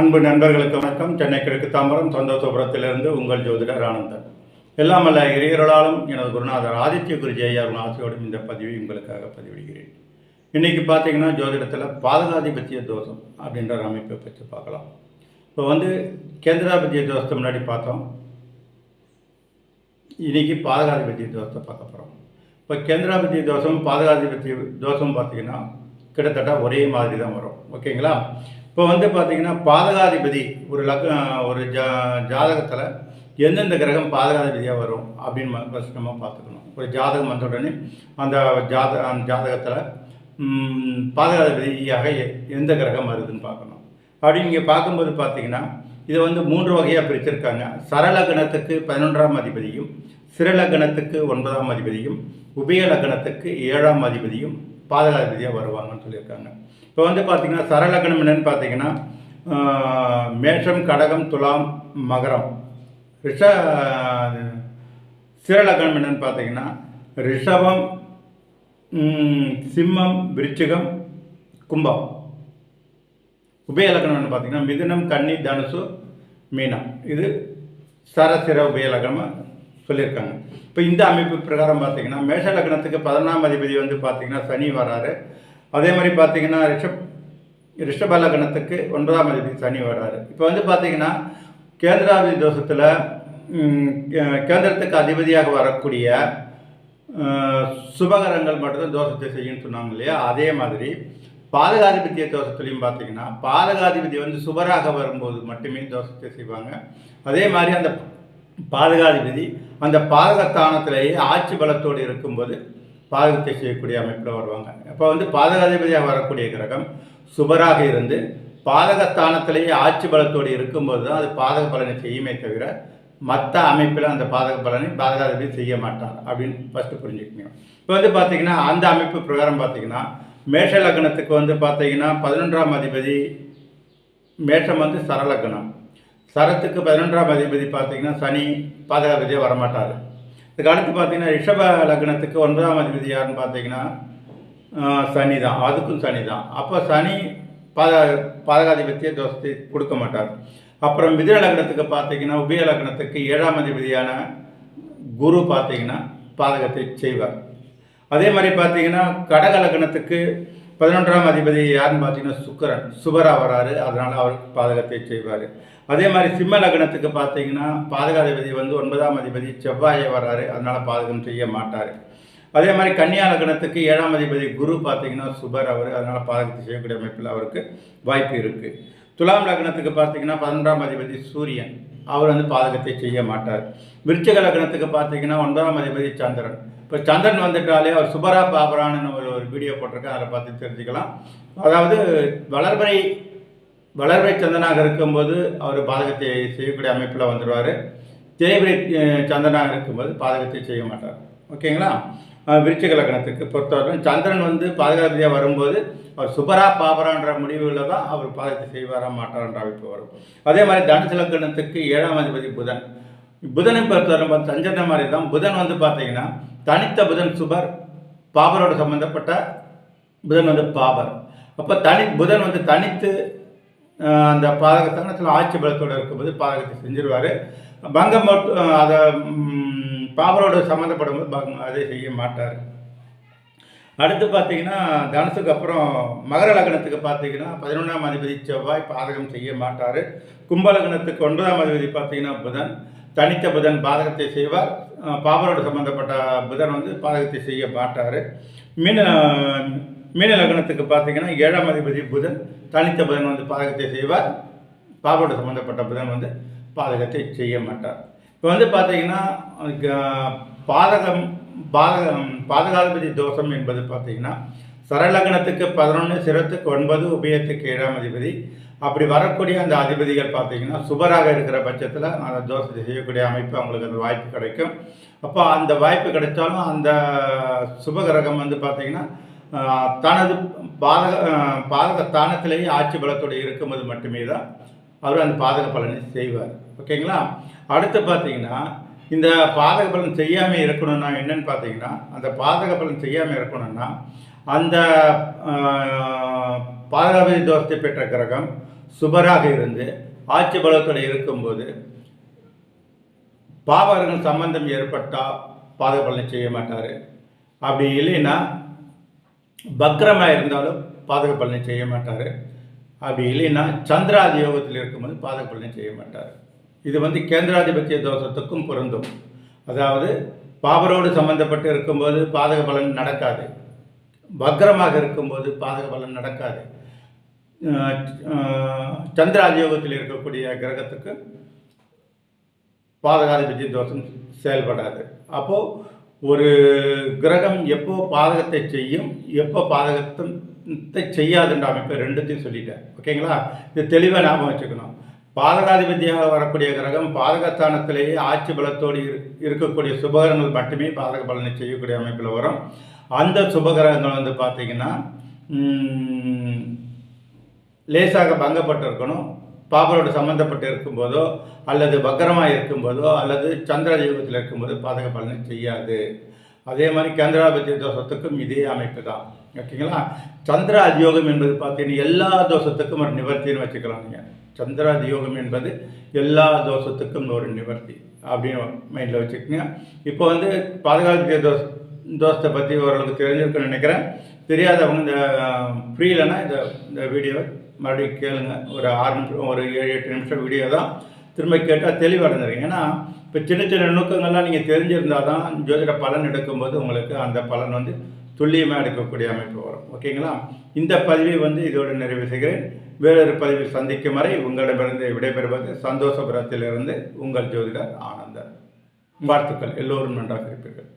அன்பு நண்பர்களுக்கு வணக்கம். சென்னை கிழக்கு தாம்பரம் சந்தோஷபுரத்திலிருந்து உங்கள் ஜோதிடர் ஆனந்தன். எல்லாம் அல்ல இறையர்களாலும் எனது குருநாதர் ஆதித்ய குரு ஐயாவின் ஆசையோடும் இந்த பதிவை உங்களுக்காக பதிவிடுகிறேன். இன்றைக்கி பார்த்தீங்கன்னா ஜோதிடத்தில் பாதகாதிபத்திய தோஷம் அப்படின்ற ஒரு அமைப்பை பற்றி பார்க்கலாம். இப்போ வந்து கேந்திராபத்திய தோஷத்தை முன்னாடி பார்த்தோம். இன்னைக்கு பாதகாதிபத்திய தோஷத்தை பார்க்க போகிறோம் இப்போ கேந்திராபத்திய தோஷம் பாதகாதிபத்திய தோஷம் பார்த்தீங்கன்னா கிட்டத்தட்ட ஒரே மாதிரி தான் வரும். ஓகேங்களா? இப்போ வந்து பார்த்தீங்கன்னா பாதகாதிபதி ஒரு லக் ஒரு ஜா ஜாதகத்தில் எந்தெந்த கிரகம் பாதகாதிபதியாக வரும் அப்படின்னு ஃபஸ்ட் நம்ம பார்த்துக்கணும். ஒரு ஜாதகம் வந்த உடனே அந்த ஜாத அந்த ஜாதகத்தில் பாதகாதிபதியாக எ- எந்த கிரகம் வருதுன்னு பார்க்கணும். அப்படி நீங்கள் பார்க்கும்போது பார்த்தீங்கன்னா இதை வந்து மூன்று வகையாக பிரிச்சிருக்காங்க. சரலகணத்துக்கு பதினொன்றாம் அதிபதியும் சிறலகணத்துக்கு ஒன்பதாம் அதிபதியும் உபய லக்னத்துக்கு ஏழாம் அதிபதியும் பாதகாதிபதியாக வருவாங்கன்னு சொல்லியிருக்காங்க. இப்போ வந்து பார்த்திங்கன்னா சரலகணம் என்னன்னு பார்த்தீங்கன்னா மேஷம் கடகம் துலாம் மகரம். ரிஷ சிறலகணம் என்னன்னு பார்த்தீங்கன்னா ரிஷபம் சிம்மம் விருச்சிகம் கும்பம். உபய லக்னம்னு பார்த்தீங்கன்னா மிதுனம் கன்னி தனுசு மீனம். இது சரசிர உபய லக்னமாக சொல்லியிருக்காங்க. இப்போ இந்த அமைப்பு பிரகாரம் பார்த்தீங்கன்னா மேஷ லக்னத்துக்கு பதினொன்றாம் அதிபதி வந்து பார்த்தீங்கன்னா சனி வராரு. அதே மாதிரி பார்த்தீங்கன்னா ரிஷப் ரிஷப லக்னத்துக்கு ஒன்பதாம் அதிபதி சனி வராரு. இப்போ வந்து பார்த்தீங்கன்னா கேந்திராபதி தோஷத்தில் கேந்திரத்துக்கு அதிபதியாக வரக்கூடிய சுபகரங்கள் மட்டும்தான் தோஷத்தை செய்யும்னு சொன்னாங்க இல்லையா? அதே மாதிரி பாதகாதிபத்திய தோஷத்துலையும் பார்த்தீங்கன்னா பாதகாதிபதி வந்து சுபராக வரும்போது மட்டுமே தோஷத்தை செய்வாங்க. அதே மாதிரி அந்த பாதகாதிபதி அந்த பாதகத்தானத்திலேயே ஆட்சி பலத்தோடு இருக்கும்போது பாதகத்தை செய்யக்கூடிய அமைப்பில் வருவாங்க அப்போ வந்து பாதகாதிபதியாக வரக்கூடிய கிரகம் சுபராக இருந்து பாதகத்தானத்திலேயே ஆட்சி பலத்தோடு இருக்கும்போது தான் அது பாதக பலனை செய்யுமே தவிர மற்ற அமைப்பில் அந்த பாதக பலனை பாதகாதிபதி செய்ய மாட்டார் அப்படின்னு ஃபஸ்ட்டு புரிஞ்சுக்கணும். இப்போ வந்து பார்த்தீங்கன்னா அந்த அமைப்பு பிரகாரம் பார்த்திங்கன்னா மேஷ லக்னத்துக்கு வந்து பார்த்திங்கன்னா பதினொன்றாம் அதிபதி மேஷம் வந்து சரலக்னம். சரத்துக்கு பதினொன்றாம் அதிபதி பார்த்தீங்கன்னா சனி பாதகாதிபதியாக வரமாட்டார். இதுக்கு அடுத்து பார்த்தீங்கன்னா ரிஷப லக்னத்துக்கு ஒன்பதாம் அதிபதி யாருன்னு பார்த்தீங்கன்னா சனி தான் அதுக்கும் சனி தான் அப்போ சனி பாத பாதகாதிபத்திய தோஷத்தை கொடுக்க மாட்டார். அப்புறம் மிதிர லக்னத்துக்கு பார்த்தீங்கன்னா உபய லக்னத்துக்கு ஏழாம் அதிபதியான குரு பார்த்தீங்கன்னா பாதகத்தை செய்வார். அதே மாதிரி பார்த்தீங்கன்னா கடக லக்னத்துக்கு பதினொன்றாம் அதிபதி யாருன்னு பார்த்தீங்கன்னா சுக்கரன். சுபரா வராரு. அதனால் அவருக்கு பாதகத்தை செய்வார். அதே மாதிரி சிம்ம லக்னத்துக்கு பார்த்தீங்கன்னா பாதகாதிபதி வந்து ஒன்பதாம் அதிபதி செவ்வாயை வர்றாரு. அதனால் பாதகம் செய்ய மாட்டார். அதே மாதிரி கன்னியா லக்னத்துக்கு ஏழாம் அதிபதி குரு பார்த்தீங்கன்னா சுபர் அவர். அதனால் பாதகத்தை செய்யக்கூடிய அமைப்பில் அவருக்கு வாய்ப்பு இருக்குது துலாம் லக்னத்துக்கு பார்த்தீங்கன்னா பதினொன்றாம் அதிபதி சூரியன். அவர் வந்து பாதகத்தை செய்ய மாட்டார். விருச்சக லக்னத்துக்கு பார்த்தீங்கன்னா ஒன்பதாம் அதிபதி சந்திரன். இப்போ சந்திரன் வந்துட்டாலே அவர் சுபரா பாபரான்னு ஒரு ஒரு வீடியோ போட்டிருக்கேன் அதில் பார்த்து தெரிஞ்சுக்கலாம். அதாவது வளர்பறை வளர்வை சந்திரனாக இருக்கும்போது அவர் பாதகத்தை செய்யக்கூடிய அமைப்பில் வந்துடுவார் தேய்பிரை சந்திரனாக இருக்கும்போது பாதகத்தை செய்ய மாட்டார். ஓகேங்களா? விருச்சிக லக்னத்துக்கு பொறுத்தவரை சந்திரன் வந்து பாதகாதிபதியாக வரும்போது அவர் சுபரா பாபரான்ற முடிவுகளில் தான் அவர் பாதகத்தை செய்வாரா மாட்டார்ன்ற அமைப்பு வரும். அதே மாதிரி தனுசு லக்னத்துக்கு ஏழாம் அதிபதி புதன். புதனை பொறுத்தவரை சஞ்சன மாதிரி தான். புதன் வந்து பார்த்தீங்கன்னா தனித்த புதன் சுபர் பாபரோட சம்பந்தப்பட்ட புதன் வந்து பாபர். அப்போ தனி புதன் வந்து தனித்து அந்த அந்த பாதகஸ்தானத்தில் ஆட்சி பலத்தோடு இருக்கும்போது பாதகத்தை செஞ்சிருவார். பங்கம் அதை பாபரோடு சம்மந்தப்படும் போது பங்கம் அதை செய்ய மாட்டார். அடுத்து பார்த்தீங்கன்னா தனுசுக்கு அப்புறம் மகர லக்னத்துக்கு பார்த்தீங்கன்னா பதினொன்றாம் அதிபதி செவ்வாய் பாதகம் செய்ய மாட்டார். கும்ப லக்னத்துக்கு ஒன்பதாம் அதிபதி பார்த்தீங்கன்னா புதன். தனித்த புதன் பாதகத்தை செய்வார். பாபரோடு சம்மந்தப்பட்ட புதன் வந்து பாதகத்தை செய்ய மாட்டார். மீன் மீன லக்னத்துக்கு பார்த்தீங்கன்னா ஏழாம் அதிபதி புதன் தனித்த புதன் வந்து பாதகத்தை செய்வார். பாவோட சம்பந்தப்பட்ட புதன் வந்து பாதகத்தை செய்ய மாட்டார். இப்போ வந்து பார்த்தீங்கன்னா பாதகம் பாதகம் பாதகாதிபதி தோஷம் என்பது பார்த்தீங்கன்னா சரலக்னத்துக்கு பதினொன்று சிரத்துக்கு ஒன்பது உபயத்துக்கு ஏழாம் அதிபதி. அப்படி வரக்கூடிய அந்த அதிபதிகள் பார்த்தீங்கன்னா சுபராக இருக்கிற பட்சத்தில் அந்த தோஷத்தை செய்யக்கூடிய அமைப்பு அவங்களுக்கு அந்த வாய்ப்பு கிடைக்கும். அப்போ அந்த வாய்ப்பு கிடைச்சாலும் அந்த சுபகிரகம் வந்து பார்த்தீங்கன்னா தனது பாதக பாதக ஸ்தானத்திலேயே ஆட்சி பலத்தோடு இருக்கும்போது மட்டுமே தான் அவர் அந்த பாதக பலனை செய்வார். ஓகேங்களா அடுத்து பார்த்தீங்கன்னா இந்த பாதக பலன் செய்யாமல் இருக்கணும்னா என்னன்னு பார்த்தீங்கன்னா அந்த பாதக பலன் செய்யாமல் இருக்கணும்னா அந்த ஆஹ், பாதகாபதி தோஷத்தை பெற்ற கிரகம் சுபராக இருந்து ஆட்சி பலத்தோடு இருக்கும்போது பாவகர்கள் சம்பந்தம் ஏற்பட்டால் பாதக பலனை செய்ய மாட்டார். அப்படி இல்லைன்னா பக்ரமாக இருந்தாலும் பாதக பலனை செய்ய மாட்டார். அப்படி இல்லைன்னா சந்திராதி யோகத்தில் இருக்கும்போது பாதக பலனை செய்ய மாட்டார். இது வந்து கேந்திராதிபத்திய தோஷத்துக்கும் பொருந்தும். அதாவது பாபரோடு சம்பந்தப்பட்டு இருக்கும்போது பாதக பலன் நடக்காது. பக்ரமாக இருக்கும்போது பாதக பலன் நடக்காது. சந்திராதியோகத்தில் சந்திராதி யோகத்தில் இருக்கக்கூடிய கிரகத்துக்கு பாதகாதிபத்திய தோஷம் செயல்படாது. அப்போது ஒரு கிரகம் எப்போ பாதகத்தை செய்யும் எப்போ பாதகத்தை செய்யாதுன்ற அமைப்பை ரெண்டுத்தையும் சொல்லிட்டேன். ஓகேங்களா? இது தெளிவாக ஞாபகம் வச்சுக்கணும். பாதகாதிபதியாக வரக்கூடிய கிரகம் பாதகஸ்தானத்திலேயே ஆட்சி பலத்தோடு இரு இருக்கக்கூடிய சுபகிரகங்கள் மட்டுமே பாதக பலனை செய்யக்கூடிய அமைப்பில் வரும். அந்த சுபகிரகங்கள் வந்து பார்த்திங்கன்னா லேசாக பங்கப்பட்டு இருக்கணும் பாபரோடு சம்மந்தப்பட்டு இருக்கும்போதோ அல்லது பக்கரமாக இருக்கும்போதோ அல்லது சந்திர யுகத்தில் இருக்கும்போது பாதக பலனை செய்யாது. அதே மாதிரி கேந்திராபத்திய தோஷத்துக்கும் இதே அமைப்பு தான். ஓகேங்களா? சந்திர அதியோகம் என்பது பார்த்தீங்கன்னா எல்லா தோஷத்துக்கும் ஒரு நிவர்த்தின்னு வச்சுக்கலாம் நீங்கள் சந்திர அதியோகம் என்பது எல்லா தோஷத்துக்கும் ஒரு நிவர்த்தி அப்படின்னு மைண்டில் வச்சுக்கோங்க. இப்போ வந்து பாதுகாப்பு தோஷ தோஷத்தை பற்றி ஓரளவுக்கு தெரிஞ்சிருக்குன்னு நினைக்கிறேன். தெரியாதவங்க இந்த புரியலைன்னா இந்த இந்த வீடியோவை மறுபடியும் கேளுங்க. ஒரு ஆறு நிமிஷம் ஒரு ஏழு எட்டு நிமிஷம் வீடியோ தான் திரும்ப கேட்டால் தெளிவடைஞ்சிருங்க ஏன்னா இப்போ சின்ன சின்ன நுணுக்கங்கள்லாம் நீங்கள் தெரிஞ்சிருந்தால் தான் ஜோதிட பலன் எடுக்கும்போது உங்களுக்கு அந்த பலன் வந்து துல்லியமாக எடுக்கக்கூடிய அமைப்பு வரும். ஓகேங்களா? இந்த பதிவை வந்து இதோடு நிறைவு செய்கிறேன். வேறொரு பதிவில் சந்திக்கும் வரை உங்களிடமிருந்து விடைபெறுவது சந்தோஷபுரத்திலிருந்து உங்கள் ஜோதிடர் ஆனந்தர் வாழ்த்துக்கள். எல்லோரும் நன்றாக இருப்பீர்கள்.